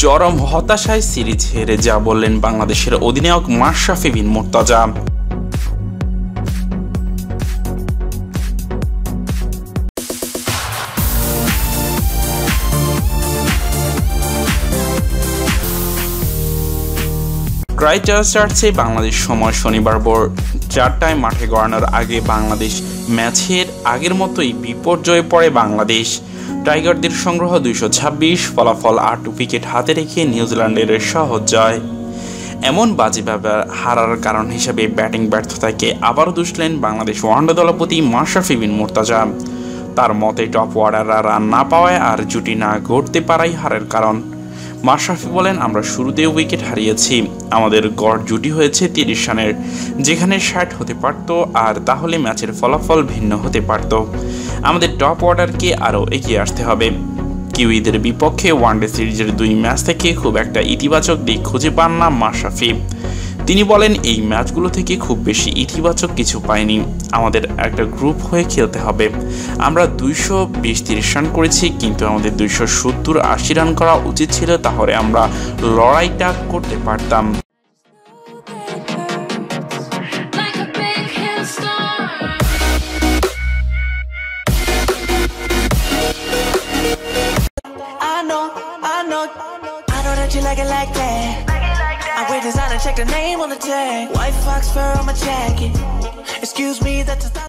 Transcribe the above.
চরম হতাশায় সিরিজ হেরে যা বললেন বাংলাদেশের অধিনায়ক মাশরাফি বিন মুর্তজা। ক্রাইটার চার্চে বাংলাদেশ সময় শনিবার ভোর চারটায় মাঠে গড়ানোর আগে বাংলাদেশ ম্যাচের আগের মতোই বিপর্যয়ে পড়ে বাংলাদেশ। টাইগারদের সংগ্রহ দুইশো ছাব্বিশ, ফলাফল আট উইকেট হাতে রেখে নিউজিল্যান্ডের সহজ জয়। এমন বাজেভাবে হারার কারণ হিসেবে ব্যাটিং ব্যর্থতাকে আবারও দুষলেন বাংলাদেশ ওয়ানডে দলপতি মাশরাফি বিন মুর্তাজা। তার মতে, টপ ওয়ার্ডাররা রান না পাওয়ায় আর জুটি না গড়তে পারাই হারের কারণ। মাশরাফি বলেন, আমরা শুরুতে উইকেট হারিয়েছি। আমাদের গড় জুটি হয়েছে তিরিশ রানের, যেখানে ষাট হতে পারত আর তাহলে ম্যাচের ফলাফল ভিন্ন হতে পারত। আমাদের টপ অর্ডারকে আরও এগিয়ে আসতে হবে। কিউইদের বিপক্ষে ওয়ানডে সিরিজের দুই ম্যাচ থেকে খুব একটা ইতিবাচক দিক খুঁজে পান না মাশরাফি। তিনি বলেন, এই ম্যাচগুলো থেকে খুব বেশি ইতিবাচক কিছু পাইনি। আমাদের একটা গ্রুপ হয়ে খেলতে হবে। আমরা দুইশো বিশ তিরিশ রান করেছি, কিন্তু আমাদের দুইশো সত্তর আশি রান করা উচিত ছিল, তাহলে আমরা লড়াইটা করতে পারতাম। That you like it like that. I wear designer, check the name on the tag. White fox fur on my jacket. Excuse me, that's a